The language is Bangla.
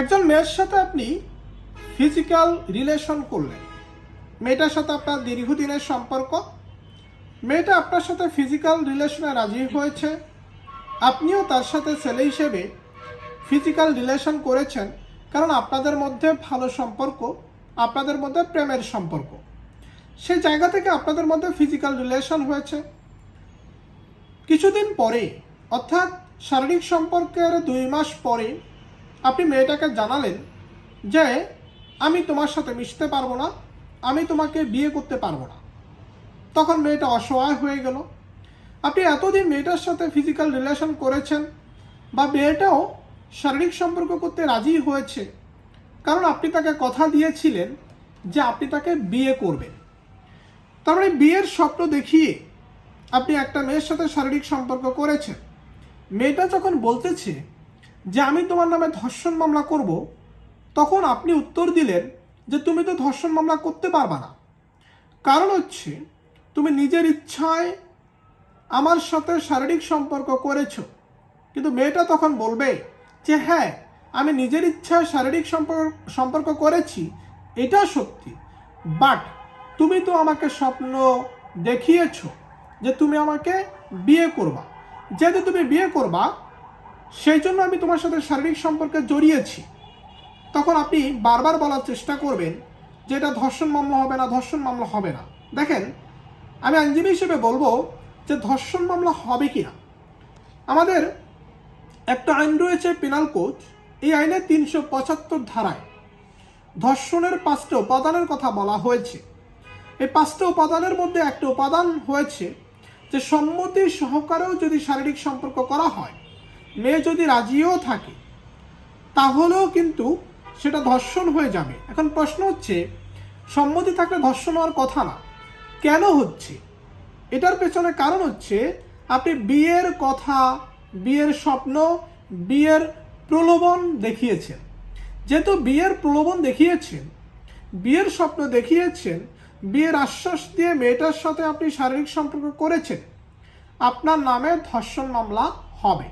একজন মেয়ের সাথে আপনি ফিজিক্যাল রিলেশন করলেন। মেয়েটার সাথে আপনার দীর্ঘদিনের সম্পর্ক। মেয়েটা আপনার সাথে ফিজিক্যাল রিলেশনে রাজি হয়েছে। আপনিও তার সাথে ছেলে হিসেবে ফিজিক্যাল রিলেশন করেছেন, কারণ আপনাদের মধ্যে ভালো সম্পর্ক, আপনাদের মধ্যে প্রেমের সম্পর্ক। সেই জায়গা থেকে আপনাদের মধ্যে ফিজিক্যাল রিলেশন হয়েছে। কিছুদিন পরে, অর্থাৎ শারীরিক সম্পর্কের দুই মাস পরে আপনি মেয়েটাকে জানালেন যে, আমি তোমার সাথে মিশতে পারব না, আমি তোমাকে বিয়ে করতে পারব না। তখন মেয়েটা অসহায় হয়ে গেল। আপনি এতদিন মেয়েটার সাথে ফিজিক্যাল রিলেশন করেছেন বা মেয়েটাও শারীরিক সম্পর্ক করতে রাজি হয়েছে, কারণ আপনি তাকে কথা দিয়েছিলেন যে আপনি তাকে বিয়ে করবেন। তার মানে বিয়ের স্বপ্ন দেখিয়ে আপনি একটা মেয়ের সাথে শারীরিক সম্পর্ক করেছেন। মেয়েটা যখন বলতেছে যে আমি তোমার নামে ধর্ষণ মামলা করব, তখন আপনি উত্তর দিলেন যে তুমি তো ধর্ষণ মামলা করতে পারবা না। কারণ হচ্ছে, তুমি নিজের ইচ্ছায় আমার সাথে শারীরিক সম্পর্ক করেছ। কিন্তু মেয়েটা তখন বলবে যে হ্যাঁ আমি নিজের ইচ্ছায় শারীরিক সম্পর্ক সম্পর্ক করেছি, এটা সত্যি। বাট তুমি তো আমাকে স্বপ্ন দেখিয়েছ যে তুমি আমাকে বিয়ে করবা। যেহেতু তুমি বিয়ে করবা সেই জন্য আমি তোমার সাথে শারীরিক সম্পর্কে জড়িয়েছি। তখন আপনি বারবার বলার চেষ্টা করবেন যে এটা ধর্ষণ মামলা হবে না, ধর্ষণ মামলা হবে না। দেখেন, আমি আইনজীবী হিসেবে বলব যে ধর্ষণ মামলা হবে কি না আমাদের একটা আইন রয়েছে পেনাল কোড এই আইনে তিনশো পঁচাত্তর ধারায় ধর্ষণের পাঁচটা উপাদানের কথা বলা হয়েছে। এই পাঁচটা উপাদানের মধ্যে একটা উপাদান হয়েছে যে সম্মতি সহকারেও যদি শারীরিক সম্পর্ক করা হয় মেয়ে যদি রাজিও থাকে, তাহলেও কিন্তু সেটা ধর্ষণ হয়ে যাবে। এখন প্রশ্ন হচ্ছে, সম্মতি থাকলে ধর্ষণ হওয়ার কথা না, কেন হচ্ছে? এটার পেছনে কারণ হচ্ছে, আপনি বিয়ের কথা, বিয়ের স্বপ্ন, বিয়ের প্রলোভন দেখিয়েছেন। যেহেতু বিয়ের প্রলোভন দেখিয়েছেন, বিয়ের স্বপ্ন দেখিয়েছেন, বিয়ের আশ্বাস দিয়ে মেয়েটার সাথে আপনি শারীরিক সম্পর্ক করেছেন, আপনার নামে ধর্ষণ মামলা হবে।